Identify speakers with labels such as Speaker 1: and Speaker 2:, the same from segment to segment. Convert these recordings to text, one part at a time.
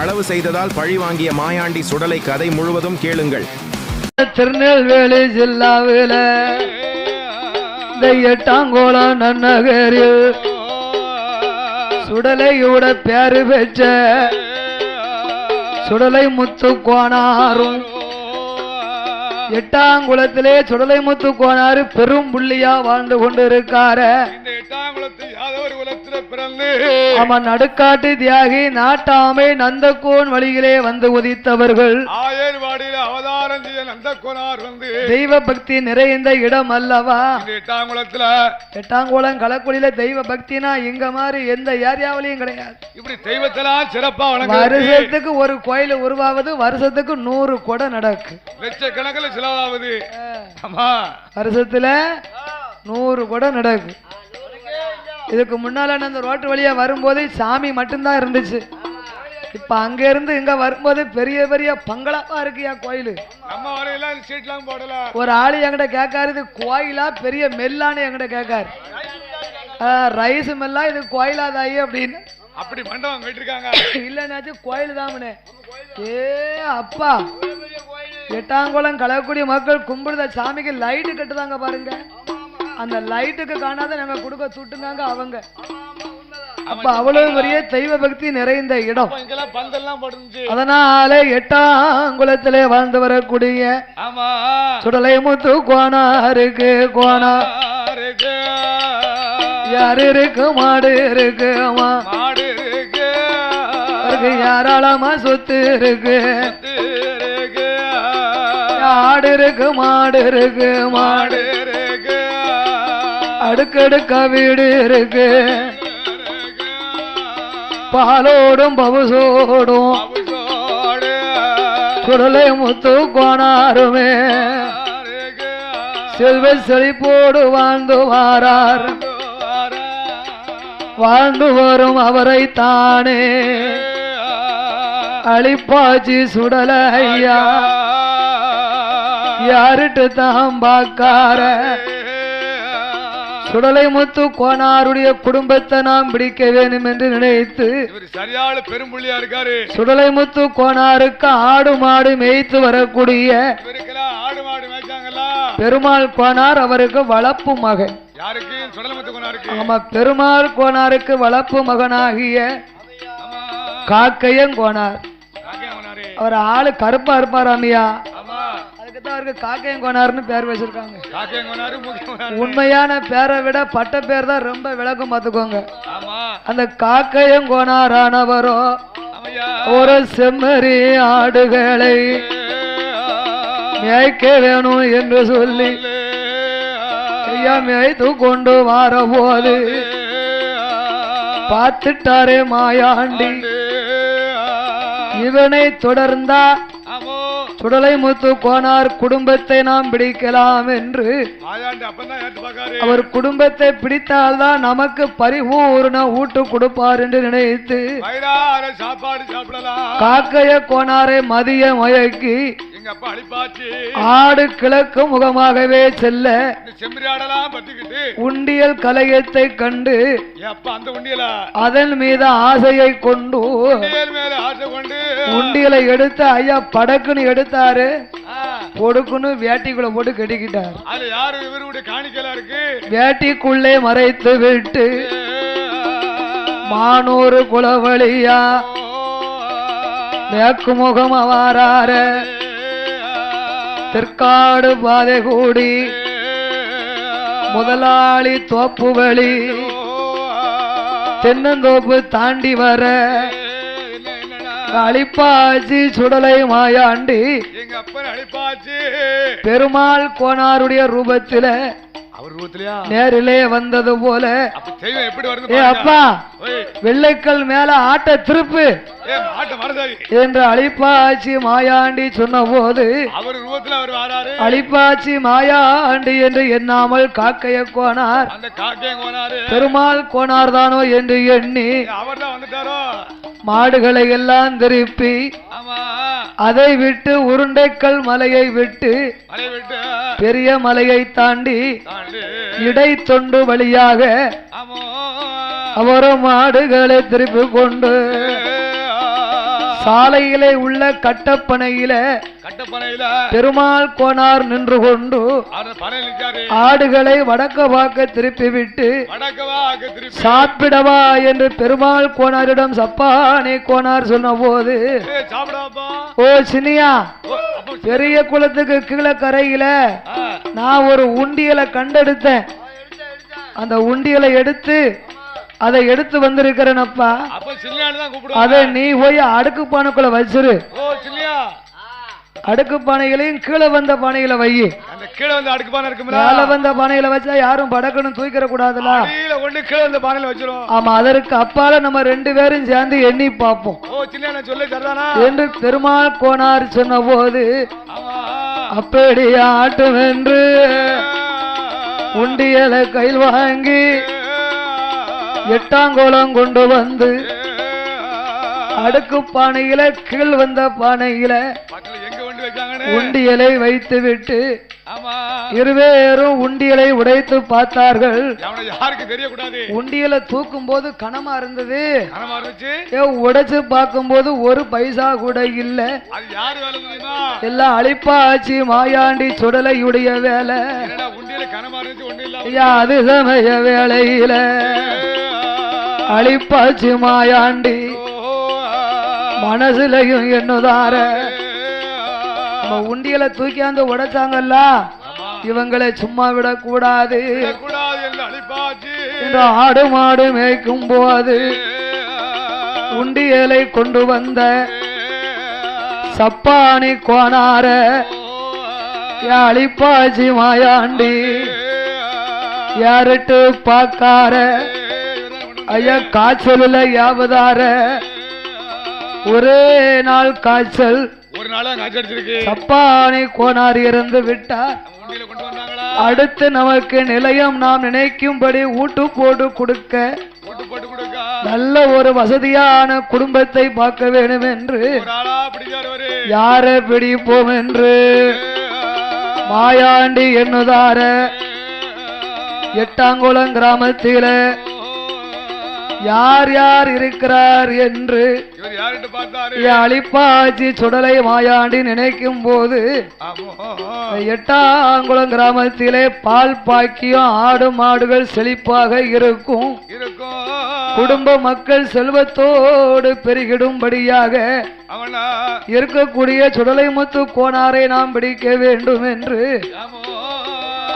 Speaker 1: களவு செய்ததால் பழி வாங்கிய மாயாண்டி சுடலை கதை முழுவதும் கேளுங்கள்.
Speaker 2: திருநெல்வேலி ஜில்லாவில இந்த நன்னகரில் சுடலையோட பேரு பெற்ற சுடலை முத்து கோணாரும் எட்டாங்குளத்திலே சுடலை முத்து கோணாரு பெரும் புள்ளியா வாழ்ந்து கொண்டு இருக்கார ஆமா நடுக்காட்டு தியாகி நாட்டாமை நந்தகோன் வழியிலே வந்து உதித்தவர்கள்.
Speaker 3: ஆயர்வாடியில வந்து
Speaker 2: தெய்வ பக்தி நிறைந்த இடம் அல்லவா
Speaker 3: எட்டாங்குளத்துல.
Speaker 2: எட்டாங்குளம் களக்குடியில தெய்வ பக்தினா இங்க மாதிரி எந்த ஏரியாவிலையும் கிடையாது.
Speaker 3: இப்படி தெய்வத்தெல்லாம் சிறப்பா
Speaker 2: வருஷத்துக்கு ஒரு கோயில் உருவாவது வருஷத்துக்கு நூறு கொடை நடக்கு.
Speaker 3: லட்சக்கணக்கில் செலவாகுது. ஆமா.
Speaker 2: வருஷத்துல நூறு கொடை நடக்கு. இதுக்கு முன்னால அந்த ரோட்டு வழியா வரும்போது சாமி மட்டும்தான் இருந்துச்சு. இப்ப அங்க இருந்து இங்க வரும்போது பெரிய பெரிய பங்களாவா இருக்குயா கோயில்.
Speaker 3: நம்ம வரையில சீட்லாம் போடல.
Speaker 2: ஒரு ஆளு என்கிட்ட கேட்காரு இது கோயிலா பெரிய மெல்லான்னு என்கிட்ட கேட்காரு. ரைஸ் மெல்லா இது கோயிலா தாயி அப்படின்னு.
Speaker 3: அப்படி மண்டபம் கட்டிருக்காங்க.
Speaker 2: இல்லைனாச்சு கோயில் தாமனே. ஏ அப்பா. எட்டாங்குளம் கலக்கூடிய மக்கள் கும்பிடுத சாமிக்கு லைட்டு கட்டுதாங்க பாருங்க. அந்த லைட்டுக்கு காணாத நாங்க கொடுக்க சுட்டுங்காங்க அவங்க. அப்ப அவ்வளவு பெரிய தெய்வ பக்தி நிறைந்த இடம். அதனால எட்டாங்குளத்திலே வாழ்ந்து வரக்கூடிய சுடலை முத்து கோணாருக்கு கோணா
Speaker 3: இருக்கு
Speaker 2: யாரு இருக்கு மாடு இருக்கு
Speaker 3: மாடு இருக்கு.
Speaker 2: ஏராளமா சொத்து இருக்கு. ஆடு இருக்கு மாடு இருக்கு மாடு
Speaker 3: இருக்கு.
Speaker 2: அடுக்கடுக்க வீடு இருக்கு. பாலோடும் பவுசோடும் சுடலை முத்து கோணாருமே. செல்வ செழிப்போடு வாழ்ந்து வாரார். வாழ்ந்து வரும் அவரை தானே அழிப்பாச்சி சுடல ஐயா யாருட்டு தான் பாக்கார சுடலை முத்து கோனாருடைய குடும்பத்தை நாம் பிடிக்க வேண்டும் என்று நினைத்து
Speaker 3: சரியான பெரும்புள்ளியா இருக்காரு.
Speaker 2: சுடலை முத்து கோனாருக்கு ஆடு மாடு மேய்த்து வரக்கூடிய
Speaker 3: ஆடு மாடு
Speaker 2: பெருமாள் கோனார் அவருக்கு வளப்பு மகன். ஆமா பெருமாள் கோனாருக்கு வளப்பு மகனாகிய காக்கையன் கோனார். அவர் ஆளு கருப்பா இருப்பார் அம்மியா?
Speaker 3: ஆமா
Speaker 2: அதுக்கு தான் கோனார்னு பேர் வச்சிருக்காங்க. உண்மையான பேரை விட பட்ட பேர் தான் ரொம்ப விளக்கம் பார்த்துக்கோங்க. அந்த காக்கையன் கோனாரானவரோ
Speaker 3: ஆமையா.
Speaker 2: ஒரு செம்மறி ஆடுகளை மேய்க்க வேணும் என்று சொல்லி ஐயா மேய்த்து கொண்டு வர போது பார்த்துட்டாரே மாயாண்டி. இவனை தொடர்ந்தா சுடலை முத்து கோனார் குடும்பத்தை நாம் பிடிக்கலாம் என்று. அவர் குடும்பத்தை பிடித்தால்தான் நமக்கு பரிபூர்ண ஊட்டு கொடுப்பார் என்று நினைத்து காக்கைய கோனாரை மதிய மயக்கி ஆடு கிழக்கு முகமாகவே செல்ல உண்டியல் கலையத்தை கண்டு அதன் மீது ஆசையை கொண்டு
Speaker 3: உண்டியல்
Speaker 2: எடுத்து ஐயா படக்குன்னு எடுத்தாரு. பொடுக்குன்னு வேட்டிக்குள்ள போட்டு கட்டிக்கிட்டார். வேட்டிக்குள்ளே மறைத்து விட்டு மானூறு குலவழியா மேற்கு முகம் அவாரார தெற்காடு பாதை கூடி முதலாளி தோப்பு வழி தென்னந்தோப்பு தாண்டி வர அழிப்பாச்சி சுடலை மாயாண்டி
Speaker 3: எங்க அப்பன் அழிப்பாச்சு.
Speaker 2: பெருமாள் கோனாருடைய ரூபத்தில
Speaker 3: அவர் ரூபத்திலயா?
Speaker 2: நேரிலே வந்தது போல.
Speaker 3: அப்ப தெய்வம் எப்படி வருது
Speaker 2: ஏ
Speaker 3: பாருங்க.
Speaker 2: அப்பா
Speaker 3: ஓய்,
Speaker 2: வெள்ளைக்கல் மேல ஆட்ட திருப்பு. என்று அழிப்பாச்சி மாயாண்டி சொன்னபோது
Speaker 3: அவர் ரூபத்துல அவர் வாராரு.
Speaker 2: அழிப்பாச்சி மாயாண்டி என்று எண்ணாமல் காக்கைய கோனார்.
Speaker 3: அந்த
Speaker 2: பெருமாள் கோனார். தானோ என்று எண்ணி
Speaker 3: வந்துட்டாரோ?
Speaker 2: மாடுகளை எல்லாம் திருப்பி
Speaker 3: ஆமா.
Speaker 2: அதை விட்டு உருண்டைக்கல் மலையை விட்டு பெரிய மலையை தாண்டி இடை தொண்டு வழியாக அவரும் மாடுகளை திருப்பி கொண்டு சாலையிலே உள்ள கட்டப்பனையில
Speaker 3: கட்டப்பனையில
Speaker 2: பெருமாள் கோனார் நின்று கொண்டு ஆடுகளை வடக்க பார்க்க திருப்பி விட்டு
Speaker 3: வடக்கவா திருப்பி
Speaker 2: சாப்பிடவா என்று பெருமாள் கோனாரிடம் சப்பானே கோனார் சொன்னபோது
Speaker 3: ஏய், சாப்பிடாப்பா
Speaker 2: ஓ சினியா பெரிய குளத்துக்கு கீழே கரையில நான் ஒரு உண்டியலை கண்டெடுத்தேன். அந்த உண்டியலை எடுத்து அதை எடுத்து வந்திருக்கிறேனப்பா. அதை நீ போய் அடுக்கு பானைக்குள்ள வச்சிரு அடுக்கு பானைகளையும் கீழே வந்த பானையில வை.
Speaker 3: கீழே வந்து அடுக்கு பானை
Speaker 2: மேல வந்த பானையில வச்சா யாரும் படக்குன்னு தூக்கிற கூடாதுல
Speaker 3: கீழே வந்து பானையில வச்சிரும்
Speaker 2: ஆமா அதற்கு அப்பால நம்ம ரெண்டு பேரும் சேர்ந்து எண்ணி பார்ப்போம்.
Speaker 3: ஓ சில்லியா சொல்லு சரிதானா?
Speaker 2: என்று பெருமாள் கோனார் சொன்னபோது
Speaker 3: ஆமா
Speaker 2: அப்படி ஆட்டும் என்று உண்டியலை கையில் வாங்கி எட்டாங்கோலம் கொண்டு வந்து அடுக்கு பானையில கீழ் வந்த பானையில உண்டியலை வைத்து விட்டு
Speaker 3: ஆமா.
Speaker 2: இருவேரும் உண்டியலை உடைத்து பார்த்தார்கள். உண்டியலை தூக்கும் போது கனமா இருந்தது உடைச்சு பார்க்கும்போது ஒரு பைசா கூட இல்ல.
Speaker 3: வேலை
Speaker 2: எல்லாம் அழிப்பாச்சி மாயாண்டி சுடலையுடைய வேலை.
Speaker 3: ஒண்ணு இல்ல
Speaker 2: ஐயா அது சமய வேளையில அழிப்பாச்சி மாயாண்டி மனசுலயும் என்னதார நம்ம உண்டியலை தூக்கியாந்து உடைச்சாங்கல்ல? இவங்களை சும்மா விடக்கூடாது.
Speaker 3: கூடாது என்று
Speaker 2: ஆடு மாடு மேய்க்கும் போது உண்டியலை கொண்டு வந்த சப்பானி கோனார. அழிப்பாச்சி மாயாண்டி. யாருட்டு பாக்கார ஐயா காய்ச்சலுல யாவதார? ஒரே நாள் காய்ச்சல்.
Speaker 3: ஒரு நாளா அடிச்சிருக்கு
Speaker 2: சப்பானி கோனார் இறந்து விட்டார் அடுத்து நமக்கு நிலையம் நாம் நினைக்கும்படி ஊட்டு போட்டு கொடுக்க. நல்ல ஒரு வசதியான குடும்பத்தை பார்க்க வேண்டும் என்று யாரை பிடிப்போம் என்று மாயாண்டி என்னுதார. எட்டாங்குளம் கிராமத்தில யார் யார் இருக்கிறார் என்று அழிப்பாச்சி சுடலை மாயாண்டி நினைக்கும் போது எட்டாங்குளம் கிராமத்திலே பால் பாக்கியம் ஆடு மாடுகள் செழிப்பாக இருக்கும். குடும்ப மக்கள் செல்வத்தோடு பெருகிடும்படியாக இருக்கக்கூடிய சுடலைமுத்து கோனாரை நாம் பிடிக்க வேண்டும் என்று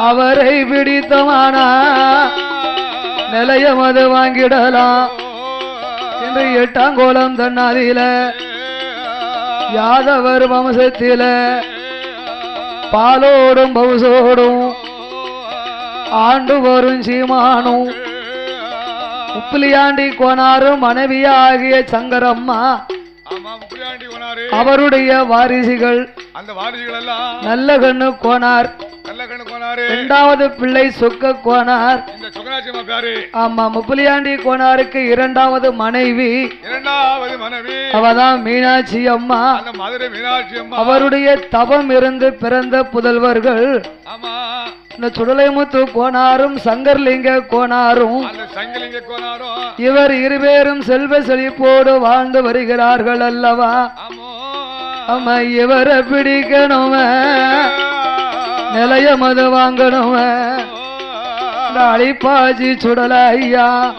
Speaker 2: அவரை பிடித்தமானா நிலையம் அது வாங்கிடலாம். என்று எட்டாங்கோலம் தன்னாதில யாதவர் வம்சத்தில பாலோடும் பவுசோடும் ஆண்டு வரும் சீமானும் உப்பிலியாண்டி கோனாரும் மனைவியாகிய சங்கரம்மா அவருடைய வாரிசுகள்
Speaker 3: அந்த வாரிசுகள் எல்லாம்
Speaker 2: நல்ல கண்ணு கோனார் இரண்டாவது பிள்ளை சொக்க கோனார். ஆமா முப்புலியாண்டி கோனாருக்கு இரண்டாவது மனைவி.
Speaker 3: இரண்டாவது மனைவி.
Speaker 2: அவதான் மீனாட்சி அம்மா. அவருடைய தவம் இருந்து பிறந்த புதல்வர்கள். சுடலைமுத்து கோனாரும் சங்கர்லிங்க கோனாரும் இவர் இருவேரும் செல்வ செழிப்போடு வாழ்ந்து வருகிறார்கள் அல்லவா?
Speaker 3: ஆமா.
Speaker 2: இவரை பிடிக்கணும். நிலைய மது வாங்கணும். நாளி பாஜி சுடல ஐயா.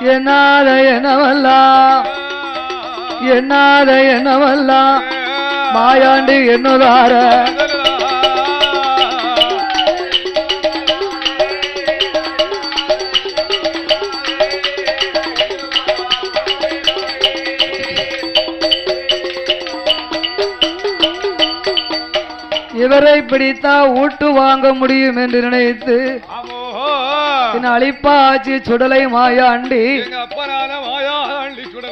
Speaker 2: என்னாத என்னவல்லா? என்னாத என்னவல்லா? மாயாண்டி என்னதார? இவரை பிடித்தா ஊட்டு வாங்க முடியும் என்று நினைத்து என் அழிப்பாச்சி சுடலை மாயாண்டி.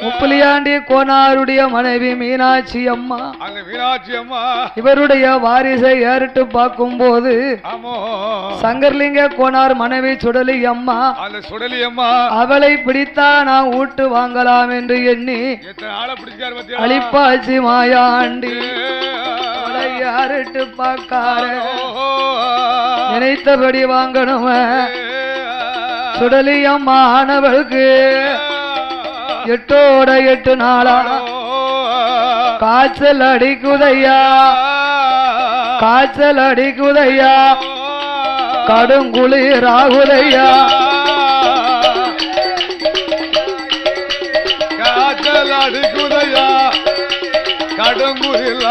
Speaker 2: முப்புலியாண்டி கோனாருடைய மனைவி மீனாட்சி அம்மா.
Speaker 3: மீனாட்சி அம்மா.
Speaker 2: இவருடைய வாரிசை ஏறிட்டு பார்க்கும்போது
Speaker 3: ஆமோ.
Speaker 2: சங்கர்லிங்க கோனார் மனைவி சுடலி அம்மா
Speaker 3: சுடலி அம்மா.
Speaker 2: அவளை பிடித்தா நான் ஊட்டு வாங்கலாம் என்று எண்ணி அழிப்பாச்சி மாயாண்டி. யாரிட்டு பார்க்கார நினைத்தபடி வாங்கணும். சுடலி அம்மா ஆனவளுக்கு எட்டோட எட்டு நாளா? காய்ச்சல் அடிக்குதையா? காய்ச்சல் அடிக்குதையா? கடுங்குளிர் ஆகுதையா?
Speaker 3: காய்ச்சல் அடிக்குதையா? கடுங்குறில்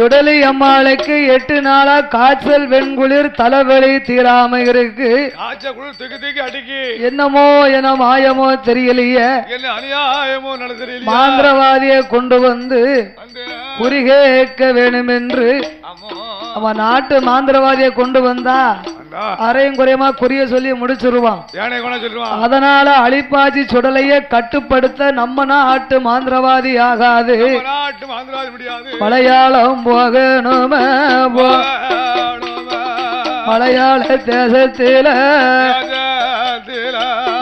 Speaker 2: சுடலி அம்மாளுக்கு எட்டு நாளா காய்ச்சல் வெண்குளிர் தலைவலி தீராம இருக்கு. என்னமோ என மாயமோ தெரியலையே. மாந்திரவாதியை கொண்டு வந்து
Speaker 3: வந்து
Speaker 2: குறி கேட்க வேணுமென்று.
Speaker 3: அம்மா
Speaker 2: அவன் நாட்டு மாந்திரவாதியை கொண்டு வந்தா
Speaker 3: அண்டா
Speaker 2: அரையும் குறையமா? குறிய சொல்லி முடிச்சிருவான்.
Speaker 3: ஏனை கொண்டா சொல்லுவான்?
Speaker 2: அதனால அழிப்பாச்சி சுடலைய கட்டுப்படுத்த நம்ம நாட்டு மாந்திரவாதி ஆகாது.
Speaker 3: நாட்டு மாந்திராதி முடியாது.
Speaker 2: மலையாளம் போகணுமே போ. மலையாள தேசத்தில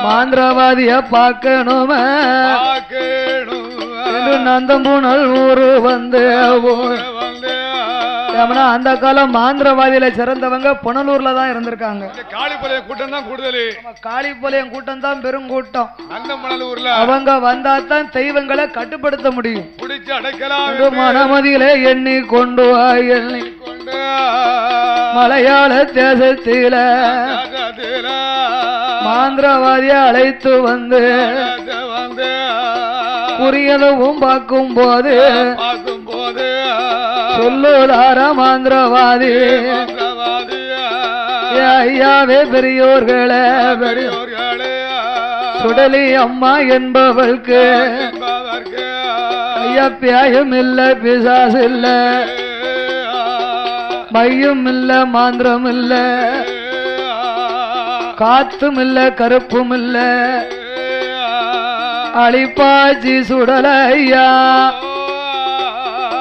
Speaker 2: மாந்திரவாதிய பார்க்கணுமே. என்று நந்தம்பூனல் ஊரு வந்து ஏமனா அந்த காலம் மாந்திரவாதியில சிறந்தவங்க புனலூர்ல தான் இருந்திருக்காங்க.
Speaker 3: காளிப்பாளையம் கூட்டம் தான் கூடுதல்.
Speaker 2: காளிப்பாளையம் கூட்டம் தான் பெருங்கூட்டம்
Speaker 3: அந்த மணலூர்ல.
Speaker 2: அவங்க வந்தா தான் தெய்வங்களை கட்டுப்படுத்த முடியும்.
Speaker 3: பிடிச்சு அடைக்கலாம்
Speaker 2: மனமதியிலே எண்ணி கொண்டு வா எண்ணி.
Speaker 3: கொண்டு
Speaker 2: மலையாள தேசத்தில மாந்திரவாதிய அழைத்து வந்து புரியதவும் பார்க்கும் போது சொல்லுதாரமாந்திரவாதி ஐயாவே பெரியோர்களே சுடலி அம்மா என்பவள்க்கு ஐயா பியாயும் இல்ல பிசாஸ் இல்ல மையும் இல்ல மாந்திரம் இல்ல காத்தும் இல்ல கருப்பும் இல்ல அழிப்பாச்சி சுடல ஐயா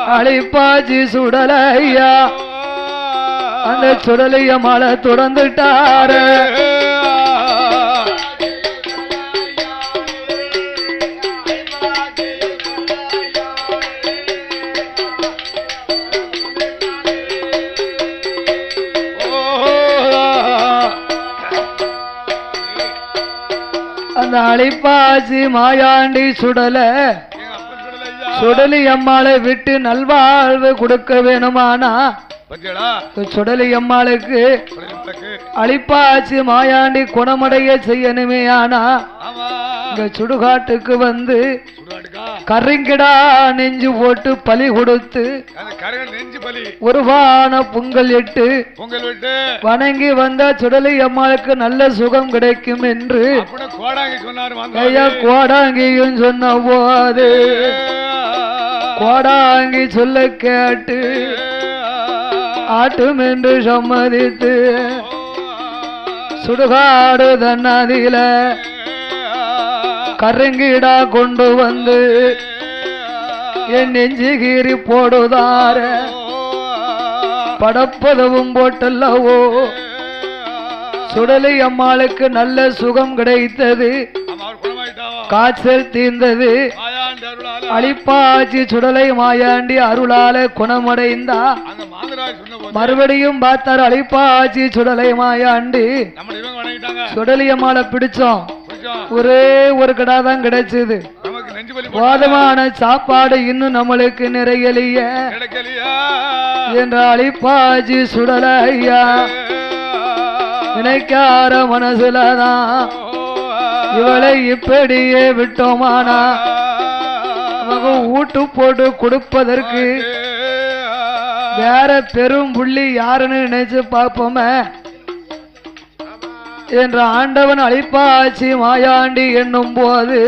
Speaker 2: அழிப்பாச்சி சுடலையா? அந்த சுடலைய மலை தொடர்ந்துட்டாரு அந்த அழிப்பாச்சி மாயாண்டி சுடலை சுடலி அம்மாளை விட்டு நல்வாழ்வு கொடுக்க வேணுமானா? இந்த சுடலி அம்மாளுக்கு அழிப்பாச்சி மாயாண்டி குணமடைய செய்யணுமே ஆனா? இங்க சுடுகாட்டுக்கு வந்து கருங்கிடா நெஞ்சு போட்டு பலி கொடுத்து உருவான பொங்கல் இட்டு வணங்கி வந்த சுடலி அம்மாளுக்கு நல்ல சுகம் கிடைக்கும் என்று ஐயா. கோடாங்கியும் சொன்ன போது கோடாங்கி சொல்ல கேட்டு ஆட்டும் என்று சம்மதித்து சுடுகாடு தன்னதில கருங்கிடா கொண்டு வந்து என் நெஞ்சு கீறி போடுதார படப்பதவும் போட்டல்லவோ சுடலை அம்மாளுக்கு நல்ல சுகம் கிடைத்தது? காய்ச்சல் தீர்ந்தது அழிப்பாச்சி சுடலை மாயாண்டி அருளால குணமடைந்தா. மறுபடியும் பார்த்தார் அழிப்பாச்சி சுடலை மாயாண்டி.
Speaker 3: நம்ம இவங்க வணங்கிட்டாங்க
Speaker 2: சுடலி அம்மாளை பிடிச்சோம். ஒரே ஒரு கடா தான் கிடைச்சது. போதுமான சாப்பாடு இன்னும் நம்மளுக்கு நிறையலைய. என்ற அழிப்பாச்சி சுடலையா? நினைக்கார மனசுலதான் இவளை இப்படியே விட்டோமானா? நமக்கு ஊட்டு போட்டு கொடுப்பதற்கு வேற பெரும் புள்ளி யாருன்னு நினைச்சு பார்ப்போமே. என்ற ஆண்டவன் அழிப்பாச்சி மாயாண்டி என்னும் போது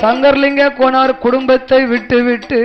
Speaker 2: சங்கர்லிங்க கோனார் குடும்பத்தை விட்டு விட்டு